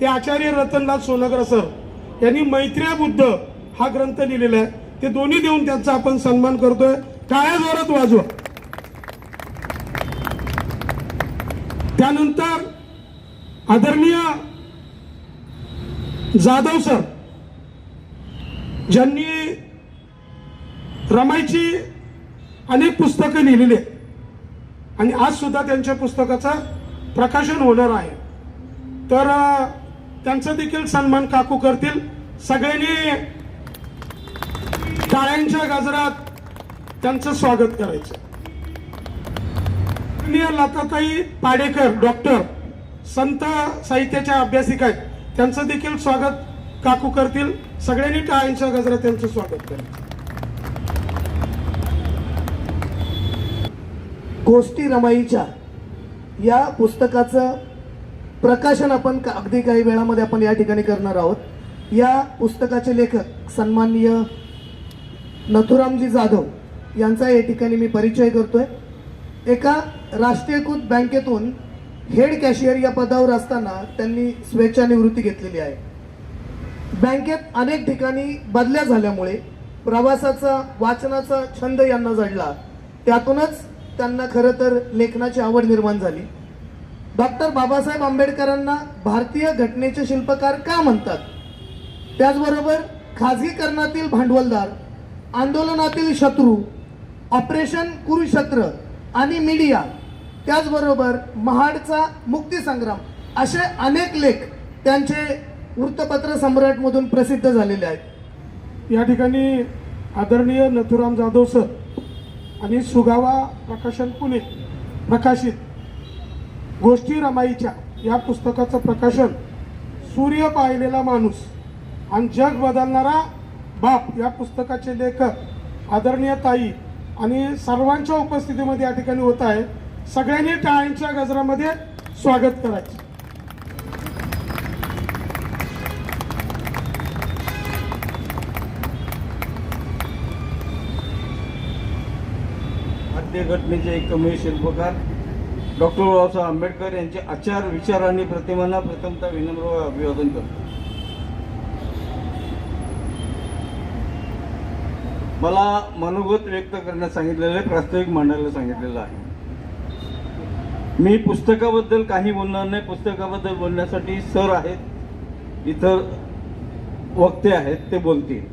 ते आचार्य रतनलाल सोनगर सर यांनी मैत्र्याबुद्ध हा ग्रंथ लिहिलेला आहे. ते दोन्ही देऊन त्यांचा आपण सन्मान करतोय. काळ्या जोरात वाजवा. त्यानंतर आदरणीय जाधव सर ज्यांनी रमाईची अनेक पुस्तकं लिहिलेली आहेत. आणि आज सुद्धा त्यांच्या पुस्तकाचं प्रकाशन होणार आहे. तर त्यांचा देखील सन्मान काकू करतील. सगळ्यांनी टाळ्यांच्या गजरात त्यांचं स्वागत करायचं. आदरणीय लताताई पाडेकर डॉक्टर संत साहित्याच्या अभ्यासिका आहेत. त्यांचं देखील स्वागत काकू करतील. सगळ्यांनी टाळ्यांच्या गजरात त्यांचं स्वागत करायचं गोष्टी रमाईच्या या पुस्तकाचं प्रकाशन आपण का- अगदी काही वेळामध्ये आपण या ठिकाणी करणार आहोत. या पुस्तकाचे लेखक सन्माननीय नथुरामजी जाधव यांचा या ठिकाणी मी परिचय करतोय. एका राष्ट्रीयकृत बँकेतून हेड कॅशियर या पदावर असताना त्यांनी स्वेच्छानिवृत्ती घेतलेली आहे. बँकेत अनेक ठिकाणी बदल्या झाल्यामुळे प्रवासाचा वाचनाचा छंद यांना जडला. त्यातूनच त्यांना खरं तर लेखनाची आवड निर्माण झाली. डॉक्टर बाबासाहेब आंबेडकरांना भारतीय घटनेचे शिल्पकार का म्हणतात? त्याचबरोबर खाजगीकरणातील भांडवलदार आंदोलनातील शत्रू ऑपरेशन कुरुक्षेत्र आणि मीडिया त्याचबरोबर महाडचा मुक्तीसंग्राम असे अनेक लेख त्यांचे वृत्तपत्र सम्राटमधून प्रसिद्ध झालेले आहेत. या ठिकाणी आदरणीय नथुराम जाधव सर आणि सुगावा प्रकाशन पुणे प्रकाशित गोष्टी रमाईच्या. या पुस्तकाचं प्रकाशन सूर्य पाहिलेला माणूस आणि जग बदलणारा बाप या पुस्तकाचे लेखक आदरणीय ताई आणि सर्वांच्या उपस्थितीमध्ये या ठिकाणी होत आहे. सगळ्यांनी टाळ्यांच्या गजरामध्ये स्वागत करायचं. भारतीय घटनेचे एकमेव शिल्पकार डॉक्टर बाबासाहेब आंबेडकर यांचे आचार विचार आणि प्रतिमांना प्रथमतः विनम्र अभिवादन करतो. मला मनोगत व्यक्त करण्यास सांगितलेलं आहे प्रास्ताविक मांडायला सांगितलेलं आहे. मी पुस्तकाबद्दल काही बोलणार नाही. पुस्तकाबद्दल बोलण्यासाठी सर आहेत इतर वक्ते आहेत ते बोलतील.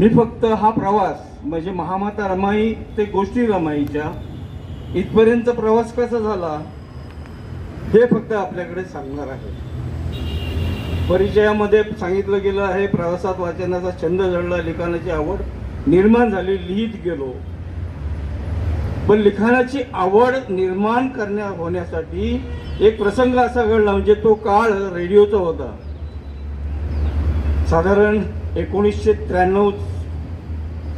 मी फक्त हा प्रवास म्हणजे महामाता रमाई ते गोष्टी रमाईच्या इथपर्यंत प्रवास कसा झाला हे फक्त आपल्याकडे सांगणार आहे. परिचयामध्ये सांगितलं गेलं आहे प्रवासात वाचनाचा छंद जडला लिखाणाची आवड निर्माण झाली लिहित गेलो. पण लिखाणाची आवड निर्माण करण्या होण्यासाठी एक प्रसंग असा घडला म्हणजे तो काळ रेडिओचा होता. साधारण एकोणीसशे त्र्याण्णव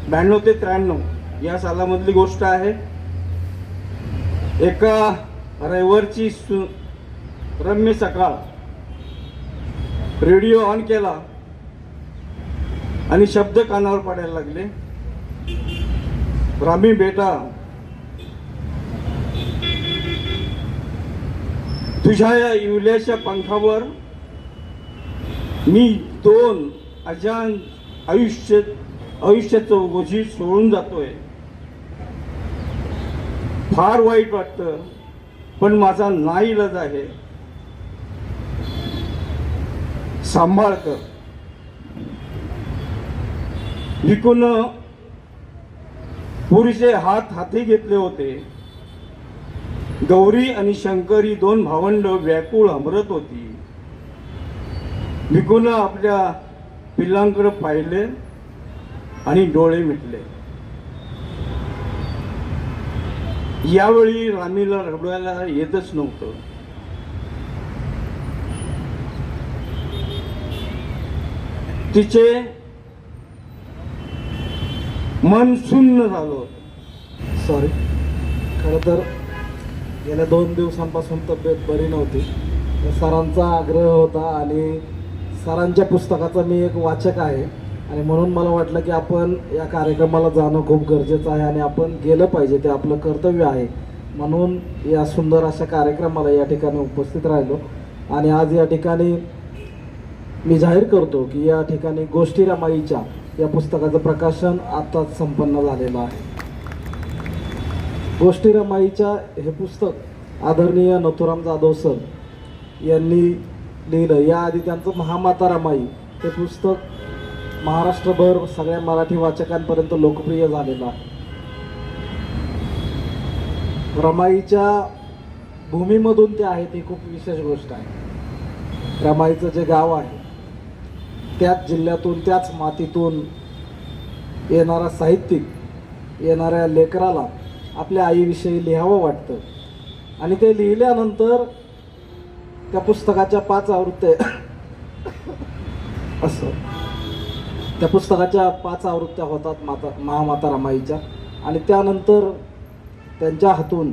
ब्याण्णव ते त्र्याण्णव या सालामधली गोष्ट आहे. एका रविवारची सु रम्य सकाळ. रेडिओ ऑन केला. आणि शब्द कानावर पडायला लागले. रामी बेटा. तुझ्या या इवल्याच्या पंखावर मी दोन अजान आयुष्य आयुष्याचं ओझी सोडून जातोय. फार वाईट वाटतं पण माझा नाईलाज आहे. सांभाळ कर विकून पुरीचे हात हाती घेतले होते. गौरी आणि शंकरी दोन भावंड व्याकुळ हमरत होती. विकून आपल्या पिल्लांकडे पाहिले आणि डोळे मिटले. यावेळी रामीला रडवायला येतच नव्हतं. तिचे मन शून्य झालं. होतं. सॉरी खरं तर गेल्या दोन दिवसांपासून तब्येत बरी नव्हती. सरांचा आग्रह होता आणि सरांच्या पुस्तकाचा मी एक वाचक आहे. आणि म्हणून मला वाटलं की आपण या कार्यक्रमाला जाणं खूप गरजेचं आहे आणि आपण गेलं पाहिजे ते आपलं कर्तव्य आहे. म्हणून या सुंदर अशा कार्यक्रमाला या ठिकाणी उपस्थित राहिलो. आणि आज या ठिकाणी मी जाहीर करतो की या ठिकाणी गोष्टी रमाईच्या या पुस्तकाचं प्रकाशन आताच संपन्न झालेलं आहे. गोष्टी रमाईच्या हे पुस्तक आदरणीय नथुराम जाधव सर यांनी लिहिलं. याआधी त्यांचं महामाता रमाई हे पुस्तक महाराष्ट्रभर सगळ्या मराठी वाचकांपर्यंत लोकप्रिय झालेला. आहे रमाईच्या भूमीमधून ते आहेत ही खूप विशेष गोष्ट आहे. रमाईचं जे गाव आहे त्याच जिल्ह्यातून त्याच मातीतून येणारा साहित्यिक येणाऱ्या लेकराला आपल्या आईविषयी लिहावं वाटतं. आणि ते लिहिल्यानंतर त्या पुस्तकाच्या पाच आवृत्त्या असं. त्या पुस्तकाच्या पाच आवृत्त्या होतात माता महामाता रमाईच्या. आणि त्यानंतर त्यांच्या हातून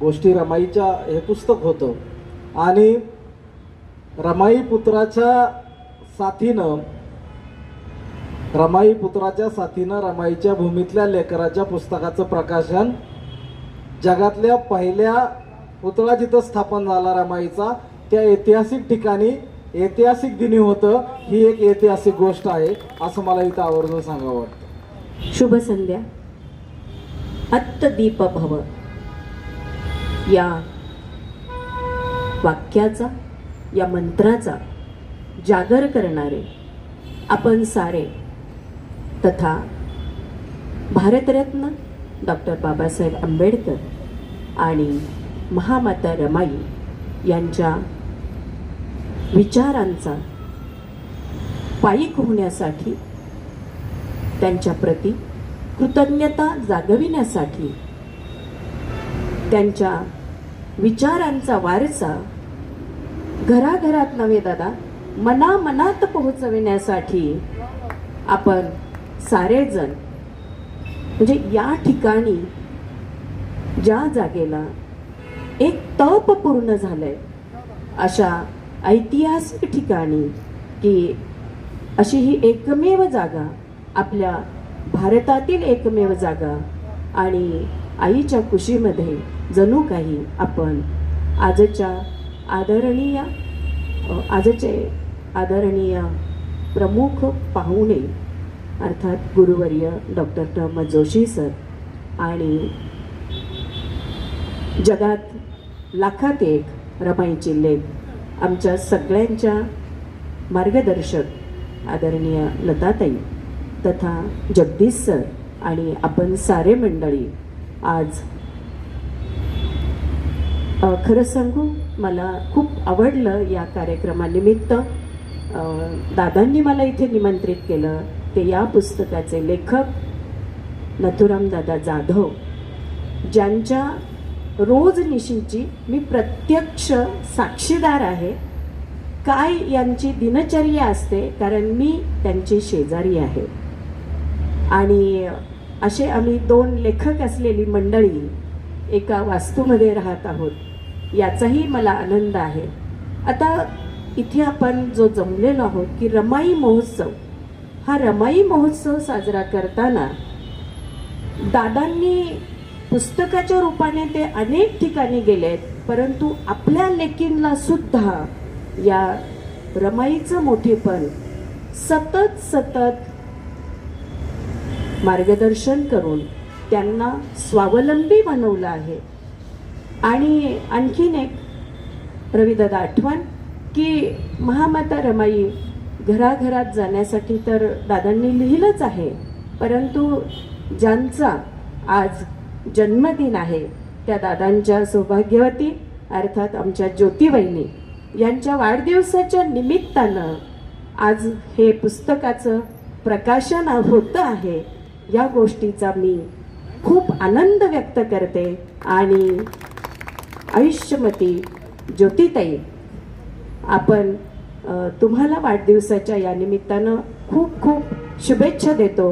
गोष्टी रमाईच्या हे पुस्तक होतं. आणि रमाई पुत्राच्या साथीनं रमाई पुत्राच्या साथीनं रमाईच्या भूमीतल्या लेकराच्या पुस्तकाचं प्रकाशन जगातल्या पहिल्या पुतळा जिथं स्थापन झाला रमाईचा त्या ऐतिहासिक ठिकाणी ऐतिहासिक दिनी होतं. ही एक ऐतिहासिक गोष्ट आहे असं मला इथं आवर्जून सांगावं वाटतं. शुभ संध्या. अत्तदीप भव. या वाक्याचा या मंत्राचा जागर करणारे आपण सारे तथा भारतरत्न डॉक्टर बाबासाहेब आंबेडकर आणि महामाता रमाई यांच्या विचारांचा पायीक होण्यासाठी त्यांच्या प्रती कृतज्ञता जागविण्यासाठी त्यांच्या विचारांचा वारसा घराघरात नव्हे दादा मनामनात पोहोचविण्यासाठी आपण सारेजण म्हणजे या ठिकाणी ज्या जागेला एक तप पूर्ण झालंय अशा ऐतिहासिक ठिकाणी की अशी ही एकमेव जागा आपल्या भारतातील एकमेव जागा आणि आईच्या कुशीमध्ये जणू काही आपण आजच्या आदरणीय आजचे आदरणीय प्रमुख पाहुणे अर्थात गुरुवर्य डॉक्टर टम जोशी सर आणि जगात लाखात एक रमाईची लेख आमच्या सगळ्यांच्या मार्गदर्शक आदरणीय लताताई तथा जगदीश सर आणि आपण सारे मंडळी आज खरं सांगू मला खूप आवडलं या कार्यक्रमानिमित्त. दादांनी मला इथे निमंत्रित केलं. ते या पुस्तकाचे लेखक नथुराम दादा जाधव ज्यांच्या रोजनिशीची मी प्रत्यक्ष साक्षीदार आहे. काय यांची दिनचर्या असते कारण मी त्यांची शेजारी आहे. आणि असे आम्ही दोन लेखक असलेली मंडळी एका वास्तूमध्ये राहत आहोत. याचाही मला आनंद आहे. आता इथे आपण जो जमलेलो आहोत की रमाई महोत्सव. हा रमाई महोत्सव साजरा करताना दादांनी पुस्तकाच्या रूपाने ते अनेक ठिकाणी गेले आहेत परंतु आपल्या लेकींना सुद्धा या रमाईचं मोठेपण सतत सतत मार्गदर्शन करून त्यांना स्वावलंबी बनवलं आहे. आणि आणखीन एक रविदादा आठवण की महामाता रमाई घराघरात जाण्यासाठी तर दादांनी लिहिलंच आहे परंतु ज्यांचा आज जन्मदिन आहे. त्या दादांच्या सौभाग्यवती अर्थात आमच्या ज्योतिबाईंनी यांच्या वाढदिवसाच्या निमित्तानं आज हे पुस्तकाचं प्रकाशन होतं आहे. या गोष्टीचा मी खूप आनंद व्यक्त करते आणि आयुष्यमती ज्योतिताई आपण तुम्हाला वाढदिवसाच्या या निमित्तानं खूप खूप शुभेच्छा देतो.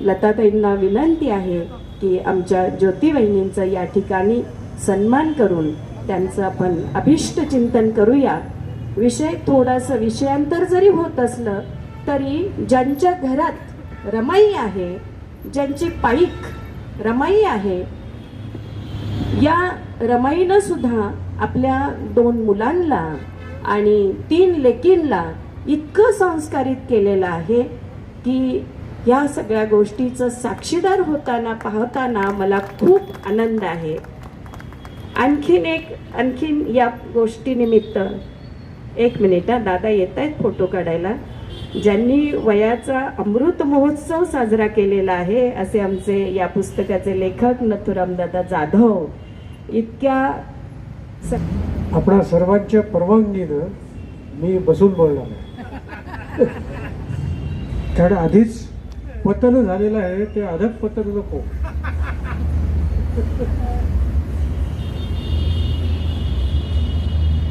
लताताईंना विनंती आहे की आमच्या ज्योती या ठिकाणी सन्मान करून त्यांचं आपण अभिष्ट चिंतन करूया. विषय थोडासा विषयांतर जरी होत असलं तरी ज्यांच्या घरात रमाई आहे ज्यांची पाईक रमाई आहे या रमाईनं सुद्धा आपल्या दोन मुलांना आणि तीन लेकींना इतकं संस्कारित केलेलं आहे की ह्या सगळ्या गोष्टीचं साक्षीदार होताना पाहताना मला खूप आनंद आहे. आणखीन एक आणखीन या गोष्टीनिमित्त एक मिनिट हा दादा येत आहेत फोटो काढायला. ज्यांनी वयाचा अमृत महोत्सव साजरा केलेला आहे असे आमचे या पुस्तकाचे लेखक नथुरामदादा जाधव. इतक्या स- आपणा सर्वांच्या परवानगीनं मी बसून बोलणार आहे. कारण आधीच पतन झालेलं आहे ते अधक पतन नको.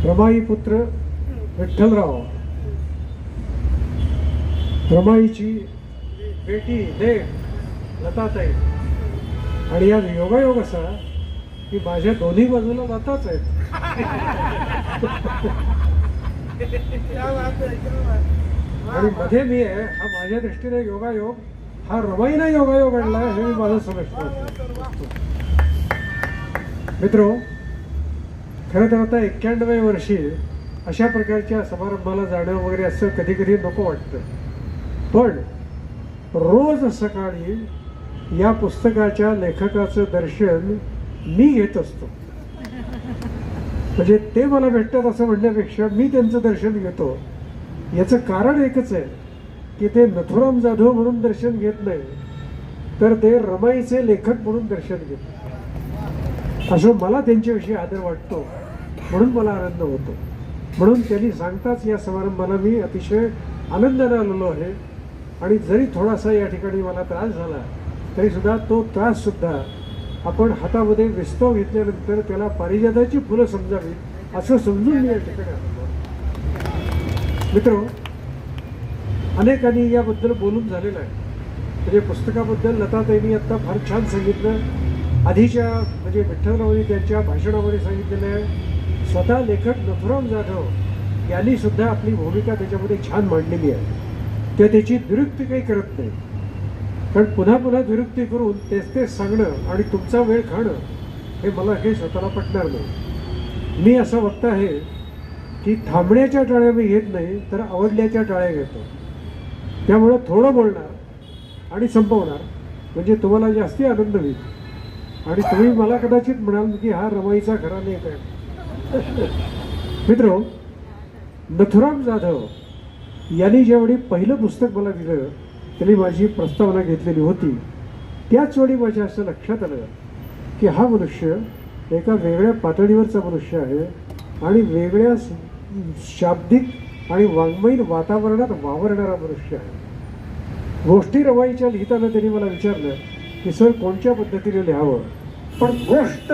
रमाई पुत्र विठ्ठलराव. रमाईची बेटी देव लताताई. आणि या योगायोग असा की माझ्या दोन्ही बाजूला लताच आहेत. आणि मध्ये मी आहे हा माझ्या दृष्टीने योगायोग हा रमाईना योगायोग आणला हे मी माझं समजतो मित्रो खरं तर आता एक्क्याण्णव्या वर्षी अशा प्रकारच्या समारंभाला जाणं वगैरे असं कधी कधी नको वाटतं. पण रोज सकाळी या पुस्तकाच्या लेखकाचं दर्शन मी घेत असतो. म्हणजे ते मला भेटतात असं म्हणण्यापेक्षा मी त्यांचं दर्शन घेतो. याचं कारण एकच आहे. की ते नथुराम जाधव म्हणून दर्शन घेत नाही तर ते रमाईचे लेखक म्हणून दर्शन घेत असं मला त्यांच्याविषयी आदर वाटतो म्हणून मला आनंद होतो. म्हणून त्यांनी सांगताच या समारंभाला मी अतिशय आनंदाने आलेलो आहे. आणि जरी थोडासा या ठिकाणी मला त्रास झाला तरीसुद्धा तो त्राससुद्धा आपण हातामध्ये विस्तव घेतल्यानंतर त्याला पारिजाताची फुलं समजावीत असं समजून मी या ठिकाणी आलो मित्र अनेकांनी याबद्दल बोलून झालेलं आहे. म्हणजे पुस्तकाबद्दल लताताईंनी आत्ता फार छान सांगितलं. आधीच्या म्हणजे विठ्ठलरावांनी त्यांच्या भाषणामध्ये सांगितलेलं आहे स्वतः लेखक नथुराम जाधव यांनी सुद्धा आपली भूमिका त्याच्यामध्ये छान मांडलेली आहे. त्या त्याची दुरुक्ती काही करत नाही. कारण पुन्हा पुन्हा दुरुक्ती करून तेच तेच सांगणं आणि तुमचा वेळ खाणं हे मला हे स्वतःला पटणार नाही. मी असं वक्ता आहे की थांबण्याच्या टाळ्या मी घेत नाही तर आवडल्याच्या टाळ्या घेतो. त्यामुळं थोडं बोलणार आणि संपवणार म्हणजे तुम्हाला जास्ती आनंद होईल. आणि तुम्ही मला कदाचित म्हणाल की हा रमाईचा खरा नाही काय मित्र नथुराम जाधव यांनी ज्यावेळी पहिलं पुस्तक मला दिलं त्यांनी माझी प्रस्तावना घेतलेली होती. त्याच वेळी माझ्या असं लक्षात आलं की हा मनुष्य एका वेगळ्या पातळीवरचा मनुष्य आहे आणि वेगळ्या शाब्दिक आणि वाङ्मयीन वातावरणात वावरणारा मनुष्य आहे. गोष्टी रवाईच्या लिहिताना त्यांनी मला विचारलं की सर कोणत्या पद्धतीने लिहावं? पण गोष्ट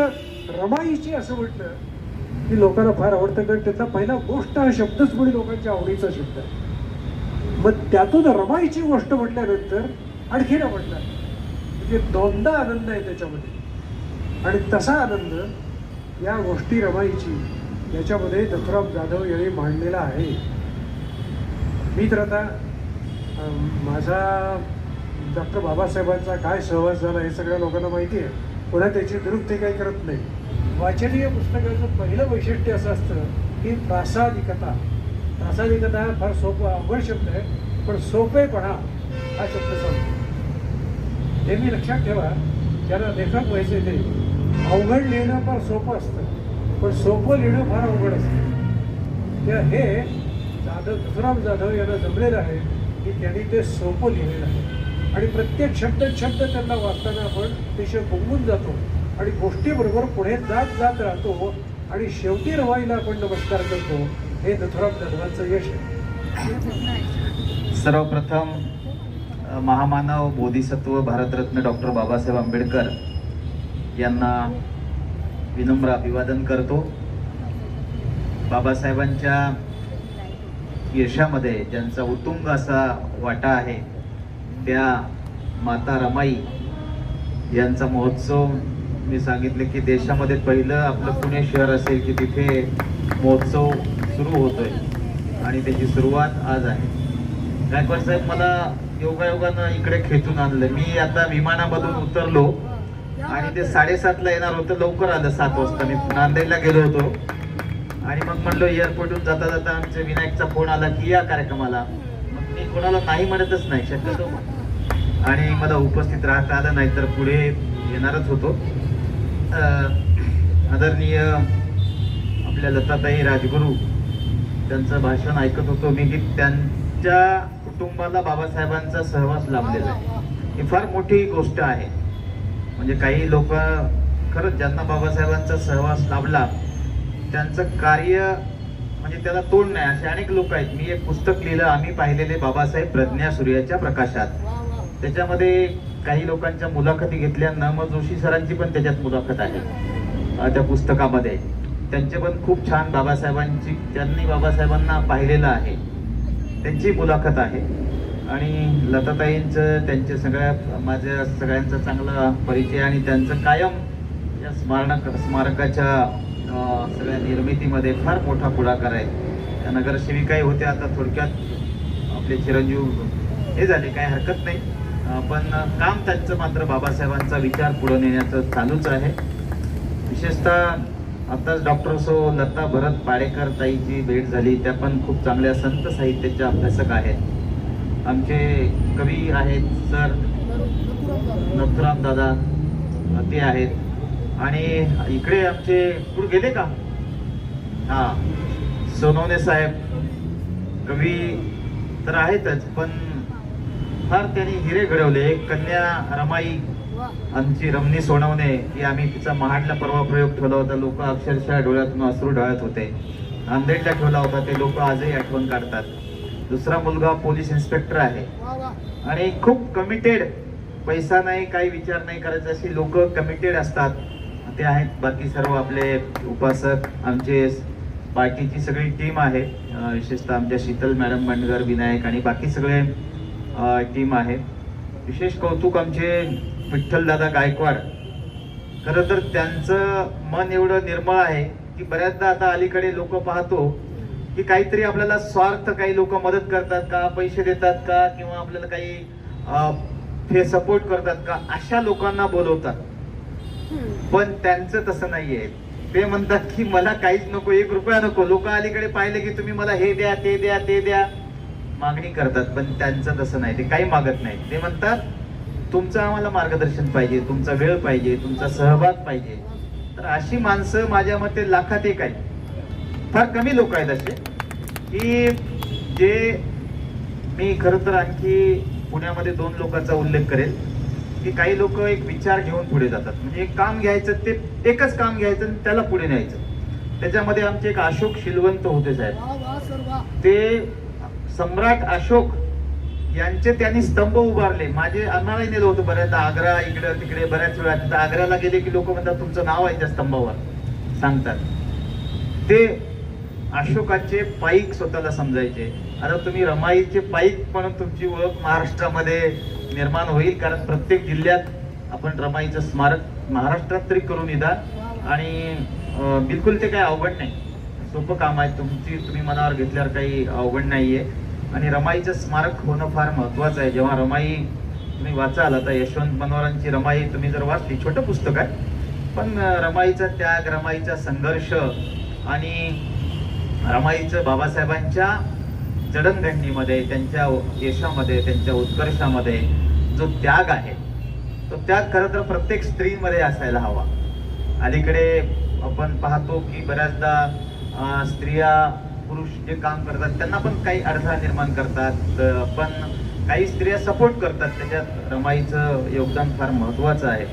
रमाईची असं म्हटलं की लोकांना फार आवडतं कारण त्यातला पहिला गोष्ट हा शब्दच मुळे लोकांच्या आवडीचा शब्द आहे. मग त्यातून रमाईची गोष्ट म्हटल्यानंतर आणखीन आवडणार म्हणजे दोनदा आनंद आहे त्याच्यामध्ये. आणि तसा आनंद या गोष्टी रमाईची याच्यामध्ये दत्तराम जाधव यांनी मांडलेला आहे. मी तर आता माझा डॉक्टर बाबासाहेबांचा काय सहवास झाला हे सगळ्या लोकांना माहिती आहे. पुन्हा त्याची दुरुक्ती काही करत नाही. वाचनीय पुस्तकाचं पहिलं वैशिष्ट्य असं असतं की प्रासादिकता. प्रासादिकता हा फार सोपा अवघड शब्द आहे पण सोपेपणा हा शब्द सांगतो. मी लक्षात ठेवा त्याला लेखक व्हायचे ते. अवघड लिहिणं फार सोपं असतं पण सोपं लिहिणं फार अवघड असतं. त्या हे जाधव तुकाराम जाधव यांना जमलेलं आहे की त्यांनी ते सोपं लिहिलेलं आहे. आणि प्रत्येक शब्द शब्द त्यांना वाचताना आपण अतिशय बोंबून जातो आणि गोष्टीबरोबर पुढे जात जात राहतो आणि शेवटी रवाईला आपण नमस्कार करतो. हे नथुराम जाधवांचं यश आहे. सर्वप्रथम महामानव बोधिसत्व भारतरत्न डॉक्टर बाबासाहेब आंबेडकर यांना विनम्र अभिवादन करतो. बाबासाहेबांच्या यशामध्ये ज्यांचा उत्तुंग असा वाटा आहे त्या माता रमाई यांचा महोत्सव मी सांगितले की देशामध्ये पहिलं आपलं पुणे शहर असेल की तिथे महोत्सव सुरू होतोय. आणि त्याची सुरुवात आज आहे. गायकवाड साहेब मला योगायोगानं इकडे खेचून आणलं. मी आता विमानामधून उतरलो आणि ते साडेसातला येणार होतं. लवकर आलं सात वाजता. मी नांदेडला गेलो होतो. आणि मग म्हणलो एअरपोर्टहून जाता जाता आमच्या विनायकचा फोन आला की या कार्यक्रमाला. मग मी कोणाला नाही म्हणतच नाही शक्यतो. आणि मला उपस्थित राहता आलं नाही तर पुढे येणारच होतो. आदरणीय आपल्या लताताई राजगुरू त्यांचं भाषण ऐकत होतो मी की त्यांच्या कुटुंबाला बाबासाहेबांचा सहवास लाभलेला आहे. ही फार मोठी गोष्ट आहे. म्हणजे काही लोक खरंच ज्यांना बाबासाहेबांचा सहवास लाभला त्यांचं कार्य म्हणजे त्याला तोड नाही. असे अनेक लोक आहेत. मी एक पुस्तक लिहिलं आम्ही पाहिलेले बाबासाहेब प्रज्ञा सूर्याच्या प्रकाशात. त्याच्यामध्ये काही लोकांच्या मुलाखती घेतल्या. न जोशी सरांची पण त्याच्यात मुलाखत आहे. त्या पुस्तकामध्ये. त्यांचे पण खूप छान बाबासाहेबांची त्यांनी बाबासाहेबांना पाहिलेलं आहे. त्यांची मुलाखत आहे. आणि लताताईंचं त्यांच्या सगळ्या माझ्या सगळ्यांचा चांगला परिचय आणि त्यांचं कायम या स्मारक स्मारकाच्या सगळ्या निर्मितीमध्ये फार मोठा पुढाकार आहे. त्या नगरसेविकाही होत्या आता थोडक्यात आपले चिरंजीव हे झाले काही हरकत नाही. पण काम त्यांचं मात्र बाबासाहेबांचा विचार पुढे नेण्याचं चालूच आहे. विशेषतः आताच डॉक्टर सो लता भरत पाडेकर ताईची भेट झाली त्या पण खूप चांगल्या संत साहित्याच्या अभ्यासक आहेत. आमचे कवी आहेत सर नथुराम दादा. ते आहेत. आणि इकडे आमचे कुठे गेले का? हा. सोनवणे साहेब कवी तर आहेतच पण फार त्यांनी हिरे घडवले. एक कन्या रमाई आमची रमणी सोनवणे की आम्ही तिचा महाडला परवा प्रयोग ठेवला होता. लोक अक्षरशः डोळ्यातून अश्रू ढळत होते. नांदेडला ठेवला होता. ते लोक आजही आठवण काढतात. दुसरा मुलगा पोलीस इन्स्पेक्टर आहे. आणि खूप कमिटेड पैसा नाही काही विचार नाही करायचा. अशी लोक कमिटेड असतात. ते आहेत. बाकी सर्व आपले उपासक आमचे पार्टीची सगळी टीम आहे. विशेषतः आमच्या शीतल मॅडम बंडगर विनायक आणि बाकी सगळे टीम आहे. विशेष कौतुक आमचे विठ्ठलदादा गायकवाड. खरं तर त्यांचं मन एवढं निर्मळ आहे की बऱ्याचदा आता अलीकडे लोक पाहतो की काहीतरी आपल्याला स्वार्थ काही लोक मदत करतात का पैसे देतात का किंवा आपल्याला काही फे हे सपोर्ट करतात का अशा लोकांना बोलवतात. पण त्यांचं तसं नाहीये. ते म्हणतात की मला काहीच नको एक रुपया नको. लोक अलीकडे पाहिले की तुम्ही मला हे द्या ते द्या ते द्या. मागणी करतात पण त्यांचं तसं नाही. ते काही मागत नाही. ते म्हणतात तुमचं आम्हाला मार्गदर्शन पाहिजे तुमचा वेळ पाहिजे तुमचा सहभाग पाहिजे. तर अशी माणसं माझ्या मते लाखात एक आहेत. फार कमी लोक आहेत असे की जे मी खरं तर आणखी पुण्यामध्ये दोन लोकांचा उल्लेख करेल. की काही लोक एक विचार घेऊन पुढे जातात. म्हणजे एक काम घ्यायचं ते एकच काम घ्यायचं आणि त्याला पुढे न्यायचं. त्याच्यामध्ये आमचे एक अशोक शिलवंत होते साहेब. ते सम्राट अशोक यांचे त्यांनी स्तंभ उभारले. माझे आम्हालाही नेलं होतं बऱ्याचदा. आग्रा इकडे तिकडे बऱ्याच वेळा. तिथं आग्र्याला गेले की लोक म्हणतात तुमचं नाव आहे त्या स्तंभावर. सांगतात. ते अशोकाचे पाईक स्वतःला समजायचे. आता तुम्ही रमाईचे पाईक म्हणून तुमची ओळख महाराष्ट्रामध्ये निर्माण होईल कारण प्रत्येक जिल्ह्यात आपण रमाईचं स्मारक महाराष्ट्रात तरी करून निदान आणि बिलकुल ते काही अवघड नाही. सोपं काम आहे. तुमची तुम्ही मनावर घेतल्यावर काही अवघड नाहीये. आणि रमाईचं स्मारक होणं फार महत्वाचं आहे. जेव्हा रमाई तुम्ही वाचाल आता यशवंत मनोहरांची रमाई तुम्ही जर वाचली छोटं पुस्तक आहे. पण रमाईचा त्याग रमाईचा संघर्ष आणि रमाईचं बाबासाहेबांच्या जडणघडणीमध्ये त्यांच्या यशामध्ये त्यांच्या उत्कर्षामध्ये जो त्याग आहे तो त्याग खरं तर प्रत्येक स्त्रीमध्ये असायला हवा. अलीकडे आपण पाहतो की बऱ्याचदा स्त्रिया पुरुष जे काम करतात त्यांना पण काही अडथळा निर्माण करतात. पण काही स्त्रिया सपोर्ट करतात. त्याच्यात रमाईचं योगदान फार महत्वाचं आहे.